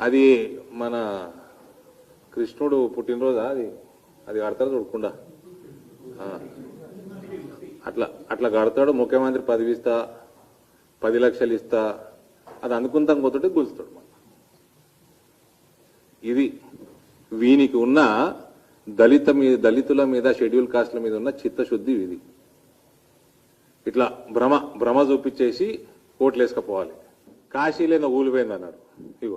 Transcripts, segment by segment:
అది మన కృష్ణుడు పుట్టినరోజా అది? అది కడతాడు చూడకుండా అట్లా అట్లా కడతాడు ముఖ్యమంత్రి పదవి ఇస్తా పది లక్షలు ఇస్తా అది అనుకుంటాం పోతుంటే గుల్స్తాడు ఇది వీనికి ఉన్న దళిత మీద దళితుల మీద షెడ్యూల్ కాస్ట్ల మీద ఉన్న చిత్తశుద్ధి ఇది ఇట్లా భ్రమ భ్రమ చూపించేసి ఓట్లు వేసుకపోవాలి లేని ఊలిపోయింది అన్నారు ఈ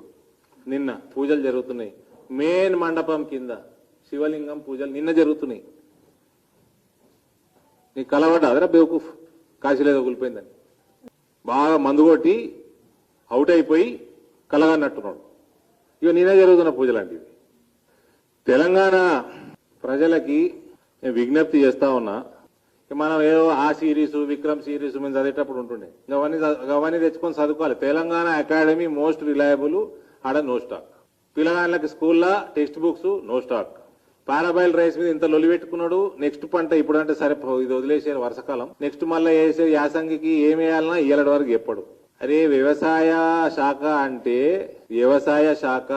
నిన్న పూజలు జరుగుతున్నాయి. మెయిన్ మండపం కింద శివలింగం పూజలు నిన్న జరుగుతున్నాయి. నీకు కలవడ్డా అదరా బేవకూఫ్ కాశీలేదో కూలిపోయిందని బాగా మందు కొట్టి అవుట్ అయిపోయి కలగన్నట్టున్నాడు. ఇక నిన్న జరుగుతున్న పూజలు తెలంగాణ ప్రజలకి నేను విజ్ఞప్తి చేస్తా ఉన్నా మనం ఏదో ఆ సిరీస్ విక్రమ్ సిరీస్ మేము చదివేటప్పుడు ఉంటుండే. అవన్నీ అవన్నీ తెచ్చుకొని చదువుకోవాలి. తెలంగాణ అకాడమీ మోస్ట్ రిలయబుల్ ఆడ నో స్టాక్ పిల్లగాళ్ళకి స్కూల్లో text books no stock parboil rice మీద ఇంత లొలి పెట్టుకున్నాడు నెక్స్ట్ పంట ఇప్పుడు అంటే సరే ఇది వదిలేసే వర్షకాలం. నెక్స్ట్ మళ్ళీ వేసే యాసంగికి ఏం వేయాలన్నా ఇయ్యలడి వరకు చెప్పడు. అరే వ్యవసాయ శాఖ అంటే వ్యవసాయ శాఖ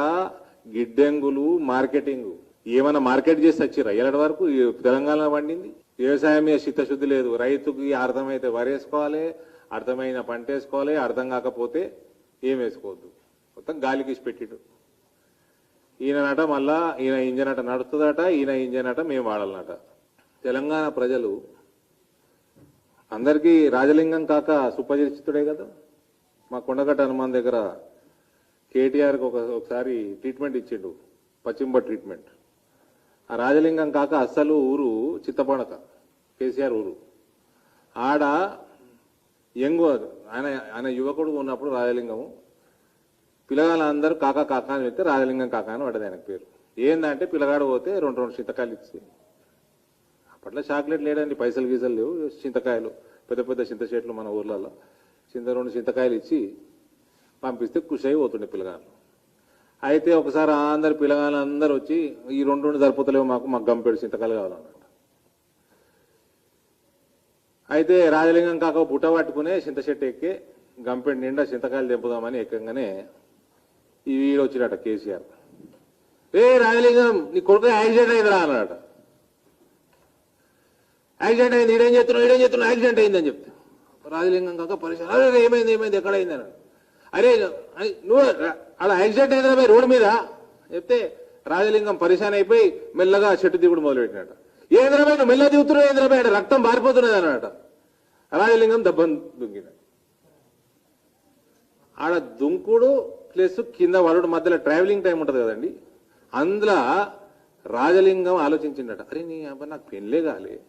గిడ్డంగులు మార్కెటింగ్. ఏమైనా మార్కెట్ చేసి వచ్చిరా ఇలాంటి వరకు తెలంగాణ పండింది. వ్యవసాయం మీద చిత్తశుద్ధి లేదు. రైతుకి అర్థమైతే వరేసుకోవాలి అర్థమైన పంట వేసుకోవాలి అర్థం కాకపోతే ఏం వేసుకోవద్దు. మొత్తం గాలికి ఇచ్చి పెట్టిడు. ఈయననట మళ్ళా ఈయన ఇంజన్ అట నడుస్తుందట ఈయన ఇంజన్ అట మేము వాడాలన్నట. తెలంగాణ ప్రజలు అందరికీ రాజలింగం కాక సుపరిచితుడే కదా. మా కొండగట్ట హనుమాన్ దగ్గర కేటీఆర్కి ఒక ఒకసారి ట్రీట్మెంట్ ఇచ్చిండు పశ్చిమ ట్రీట్మెంట్ ఆ రాజలింగం కాక అస్సలు ఊరు చిత్తపడక కేసీఆర్ ఊరు. ఆడ యంగ్ ఆయన ఆయన యువకుడు ఉన్నప్పుడు రాజలింగము. పిల్లగాళ్ళందరూ కాకా కాకా అని వెళ్తే రాజలింగం కాకా అని పడ్డది ఆయనకు పేరు. ఏందంటే పిల్లగాడు పోతే రెండు రెండు చింతకాయలు ఇచ్చి. అప్పట్లో చాక్లెట్ లేదండి పైసలు గీసలు లేవు చింతకాయలు. పెద్ద పెద్ద చింత చెట్లు మన ఊర్లలో. చింత రెండు చింతకాయలు ఇచ్చి పంపిస్తే ఖుషి అయి పోతుండే పిల్లగాళ్ళు. అయితే ఒకసారి అందరు పిల్లగాళ్ళు అందరూ వచ్చి ఈ రెండు రెండు సరిపోతలేవు మాకు మాకు గంపేడు చింతకాయలు కావాలన్నమాట అయితే రాజలింగం కాక బుట్ట పట్టుకునే చింత చెట్టు ఎక్కి గంపెడు నిండా చింతకాయలు తెంపుదామని ఎక్కగానే ఈ వీడు వచ్చినట కేసీఆర్. రే రాజలింగం నీ కొడుకు యాక్సిడెంట్ అయిందిరా అన్నాడట. యాక్సిడెంట్ అయింది ఈడేం చేస్తున్నావు ఈడేం చేస్తున్నావు యాక్సిడెంట్ అయిందని చెప్తే. రాజలింగం కాక పరిశ్రమ అరే ఏమైంది ఏమైంది ఎక్కడ అయింది అన్నాడు. అరే నువ్వు అలా యాక్సిడెంట్ అయిందిరా రోడ్డు మీద చెప్తే రాజలింగం పరిశాన్ అయిపోయి మెల్లగా చెట్టు దిగుడు మొదలుపెట్టినట. ఏంద్రబాయ్ నువ్వు మెల్ల దిగుతున్నావు ఏంద్రబాయ్ అంటే రక్తం పారిపోతున్నది అన్నట రాజలింగం దెబ్బను దుంగిన ఆడ దుంకుడు ప్లస్ కింద వరుడు మధ్యలో ట్రావెలింగ్ టైం ఉంటుంది కదండి. అందులో రాజలింగం ఆలోచించిండట. అరే నీ అబ్బాయి నాకు పెళ్ళే కాలే.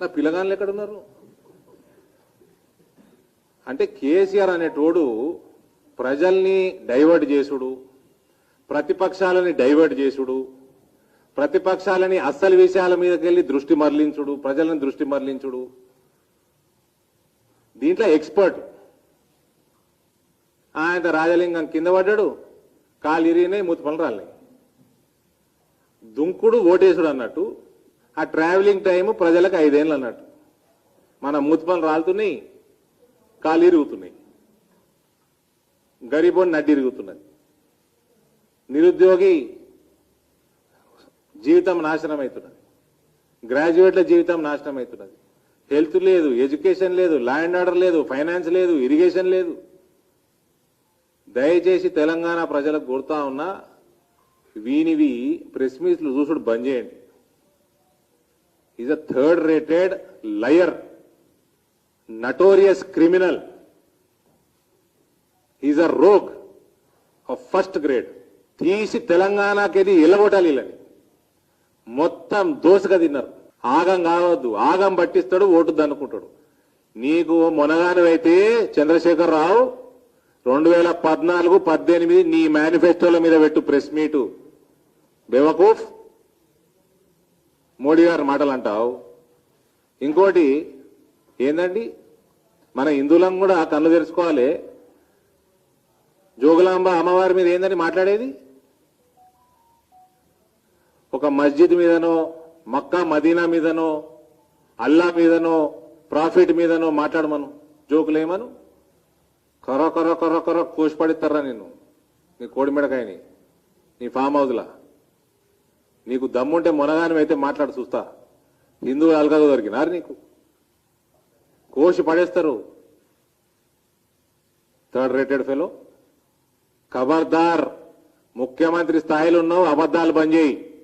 నా పిల్లగాళ్ళు ఎక్కడున్నారు? అంటే కేసీఆర్ అనేటోడు ప్రజల్ని డైవర్ట్ చేసుడు ప్రతిపక్షాలని డైవర్ట్ చేసుడు ప్రతిపక్షాలని అస్సలు విషయాల మీదకెళ్ళి దృష్టి మరలించుడు ప్రజలను దృష్టి మరలించుడు. దీంట్లో ఎక్స్పర్ట్ ఆయన రాజలింగం కింద పడ్డాడు కాలు ఇరిగినాయి మూతి పనులు రాలినాయి. దుంకుడు ఓటేసుడు అన్నట్టు ఆ ట్రావెలింగ్ టైం ప్రజలకు ఐదేళ్ళు అన్నట్టు. మన మూతి పనులు రాలుతున్నాయి కాలు ఇరుగుతున్నాయి. గరీబోని నడ్డి ఇరుగుతున్నది. నిరుద్యోగి జీవితం నాశనం అవుతున్నది గ్రాడ్యుయేట్ల జీవితం నాశనం అవుతున్నది హెల్త్ లేదు ఎడ్యుకేషన్ లేదు ల్యాండ్ ఆర్డర్ లేదు ఫైనాన్స్ లేదు ఇరిగేషన్ లేదు. దయచేసి తెలంగాణ ప్రజలకు గుర్తా ఉన్నా వీనివి ప్రెస్ మీట్లు చూసుడు బంద్ చేయండి. Is a third rated liar notorious criminal is a rogue of first grade తీసి తెలంగాణకి ఎల్లగొట్టాలి వీళ్ళని. మొత్తం దోశగా తిన్నారు. ఆగం కావద్దు ఆగం పట్టిస్తాడు ఓటుద్దు అనుకుంటాడు. నీకు మొనగానివైతే చంద్రశేఖర్ రావు రెండు వేల పద్నాలుగు పద్దెనిమిది నీ మేనిఫెస్టోల మీద పెట్టు ప్రెస్ మీటు. బేవకూఫ్ మోడీ గారి మాటలు అంటావు ఇంకోటి ఏందండి? మన హిందువులం కూడా కళ్ళు తెరుచుకోవాలి. జోగులాంబ అమ్మవారి మీద ఏందని మాట్లాడేది? ఒక మస్జిద్ మీదనో మక్కా మదీనా మీదనో అల్లా మీదనో ప్రాఫిట్ మీదనో మాట్లాడమను జోకులేమను? కర్ర కర్ర కర్ర కర్ర కోసి పడిస్తారా నేను నీ కోడిమెడకాయని నీ ఫామ్ హౌస్లా నీకు దమ్ముంటే మొనగాని అయితే మాట్లాడు చూస్తా. హిందూ అల్గా దొరికినారు నీకు. కోసి పడేస్తారు. థర్డ్ రేటెడ్ ఫెలో ఖబర్దార్. ముఖ్యమంత్రి స్థాయిలో ఉన్నావు అబద్ధాలు బంద్ చేయి.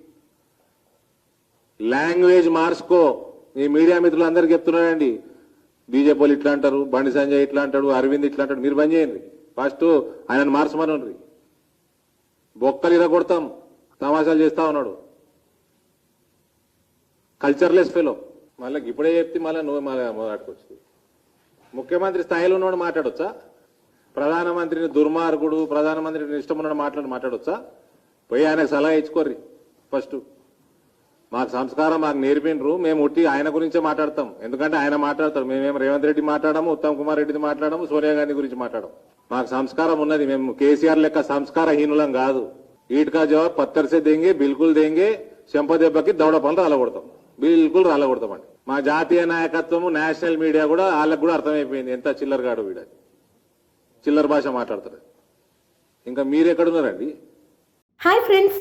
లాంగ్వేజ్ మార్చుకో. మీ మీడియా మిత్రులందరికీ చెప్తున్నానండి. బీజేపీ ఇట్లా అంటారు బండి సంజయ్ ఇట్లా అంటాడు అరవింద్ ఇట్లా అంటాడు మీరు బంద్ చేయండి. ఫస్ట్ ఆయనను మార్చమనండి. బొక్కలు ఇరగొడతాం తమాషాలు చేస్తా ఉన్నాడు. Cultureless fellow. మళ్ళీ ఇప్పుడే చెప్తే మళ్ళీ నువ్వు మళ్ళీ మాట్లాడుకోవచ్చు. ముఖ్యమంత్రి స్థాయిలో ఉన్నవాడు మాట్లాడొచ్చా? ప్రధానమంత్రిని దుర్మార్గుడు ప్రధానమంత్రిని ఇష్టం ఉన్నాడు మాట్లాడి మాట్లాడొచ్చా? పోయి ఆయనకు సలహా ఇచ్చుకోర్రి ఫస్ట్. మాకు సంస్కారం మాకు నేర్పినరు మేము ఉట్టి ఆయన గురించే మాట్లాడతాం. ఎందుకంటే ఆయన మాట్లాడతారు. మేమేం రేవంత్ రెడ్డి మాట్లాడము ఉత్తమ్ కుమార్ రెడ్డిది మాట్లాడము సోనియా గాంధీ గురించి మాట్లాడము. మాకు సంస్కారం ఉన్నది. మేము కేసీఆర్ లెక్క సంస్కారహీనులం కాదు. ఈట్కా జవాబ్ పత్తర్సే దేంగే బిల్కుల్ దేంగే చెంప దెబ్బకి దౌడ పనులు రాలగొడతాం. బిల్కుల్ రాలగొడతామండి. మా జాతీయ నాయకత్వము నేషనల్ మీడియా కూడా వాళ్ళకు కూడా అర్థమైపోయింది. ఎంత చిల్లరగాడు వీడ చిల్లర భాష మాట్లాడతారు ఇంకా మీరెక్కడున్నారండి? Hi friends.